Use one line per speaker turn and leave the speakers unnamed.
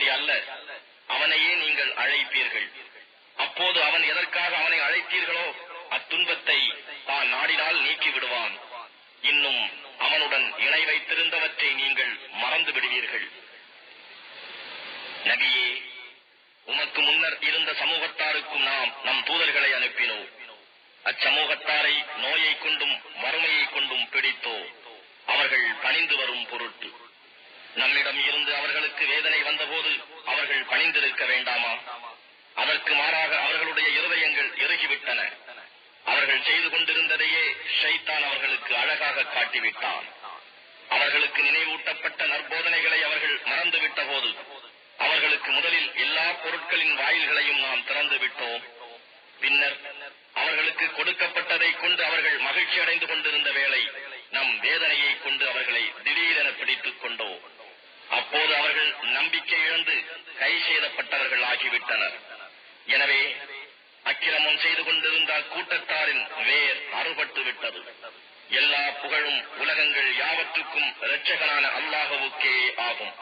அப்படி அல்ல. அவனையே நீங்கள் அழைப்பீர்கள். அப்போது அவன் எதற்காக அவனை அழைத்தீர்களோ அத்துன்பத்தை தான் நாடினால் நீக்கி விடுவான் இன்னும் அவனுடன் இணை வைத்திருந்தவற்றை நீங்கள் மறந்து விடுவீர்கள். நபியே உமக்கு முன்னர் இருந்த சமூகத்தாருக்கும் நாம் நம் தூதர்களை அனுப்பினோம். அச்சமூகத்தாரை நோயை கொண்டும் வறுமையை கொண்டும் பிடித்தோ அவர்கள் பணிந்து வரும் பொருட்டு. நம்மிடம் இருந்து அவர்களுக்கு வேதனை வந்தபோது அவர்கள் பணிந்திருக்க வேண்டாமா? அதற்கு மாறாக அவர்களுடைய இருதயங்கள் இறுகிவிட்டன அவர்கள் செய்து கொண்டிருந்ததையே ஷைத்தான் அவர்களுக்கு அழகாக காட்டிவிட்டான். அவர்களுக்கு நினைவூட்டப்பட்ட நற்போதனைகளை அவர்கள் மறந்துவிட்ட போது அவர்களுக்கு முதலில் எல்லா பொருட்களின் வாயில்களையும் நாம் திறந்து விட்டோம். பின்னர் அவர்களுக்கு கொடுக்கப்பட்டதை கொண்டு அவர்கள் மகிழ்ச்சி அடைந்து கொண்டிருந்த வேளை நம் வேதனையை கொண்டு அவர்களை திடீரென பிடித்துக் கொண்டோம் நம்பிக்கை இழந்து கை செய்தப்பட்டவர்கள் ஆகிவிட்டனர். எனவே அக்கிரமம் செய்து கொண்டிருந்த கூட்டத்தாரின் வேர் அறுபட்டு விட்டது. எல்லா புகழும் உலகங்கள் யாவற்றுக்கும் இரட்சகனான அல்லாஹவுக்கே ஆகும்.